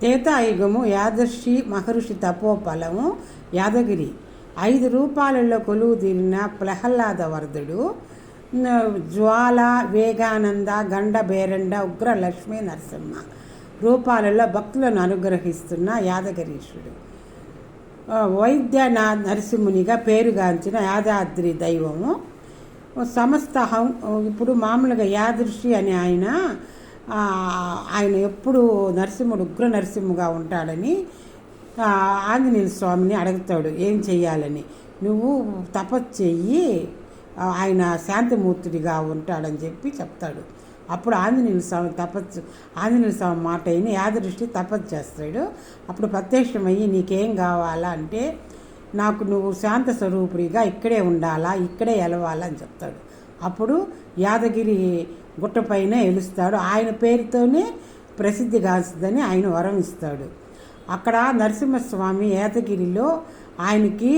త్రేతాయుగము యాదర్శి మహర్షి తపోఫలము యాదగిరి. ఐదు రూపాలలో కొలువు తీరిన ప్రహ్లాద వరదుడు జ్వాల వేగానంద గండ బేరండ ఉగ్ర లక్ష్మీ నరసింహ రూపాలలో భక్తులను అనుగ్రహిస్తున్న యాదగిరీశుడు. వైద్య వైద్యనాథ్ నరసింహునిగా పేరుగాంచిన యాదాద్రి దైవము. సమస్త ఇప్పుడు మామూలుగా యాదృషి అని ఆయన ఆయన ఎప్పుడు నరసింహుడు ఉగ్ర నరసింహుగా ఉంటాడని ఆంజనేయ స్వామిని అడుగుతాడు ఏం చేయాలని నువ్వు తపస్సు చెయ్యి ఆయన శాంతిమూర్తుడిగా ఉంటాడని చెప్పి చెప్తాడు. అప్పుడు ఆంజనేయ స్వామి తపస్సు ఆంజనేయ స్వామి మాట అయిన యాదృష్టి తపస్సు చేస్తాడు. అప్పుడు ప్రత్యక్షమయ్యి నీకేం కావాలా? అంటే నాకు నువ్వు శాంత స్వరూపుడిగా ఇక్కడే ఉండాలా ఇక్కడే ఎలవాలా అని చెప్తాడు. అప్పుడు యాదగిరి గుట్టపైన ఎలుస్తాడు ఆయన పేరుతోనే ప్రసిద్ధి ప్రసిద్ధిగాంచుదని ఆయన వరం ఇస్తాడు. అక్కడ నరసింహస్వామి యాదగిరిలో ఆయనకి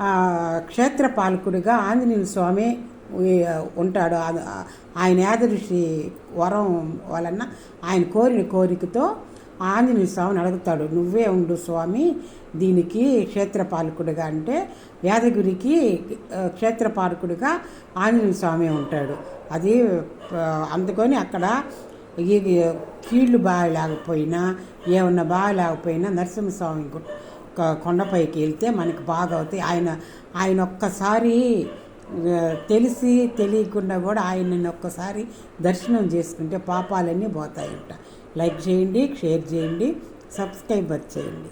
ఆ, క్షేత్రపాలకుడిగా ఆంజనేయ స్వామి ఉంటాడు. ఆయన యాదృషి వరం వలన ఆయన కోరిన కోరికతో ఆంజనేయ స్వామిని అడుగుతాడు. నువ్వే ఉండు స్వామి దీనికి క్షేత్రపాలకుడిగా అంటే యాదగిరికి క్షేత్రపాలకుడుగా క్షేత్రపాలకుడిగా ఆంజనేయ స్వామి ఉంటాడు. అది అందుకని అక్కడ ఈ కీళ్ళు బాగా లేకపోయినా ఏమన్నా బాగా లేకపోయినా నరసింహస్వామి కొండపైకి వెళ్తే మనకి బాగా అవుతాయి ఆయన ఆయన ఒక్కసారి తెలిసి తెలియకుండా కూడా ఆయనని ఒక్కసారి దర్శనం చేసుకుంటే పాపాలన్నీ పోతాయంట. లైక్ చేయండి షేర్ చేయండి సబ్స్క్రైబర్ చేయండి.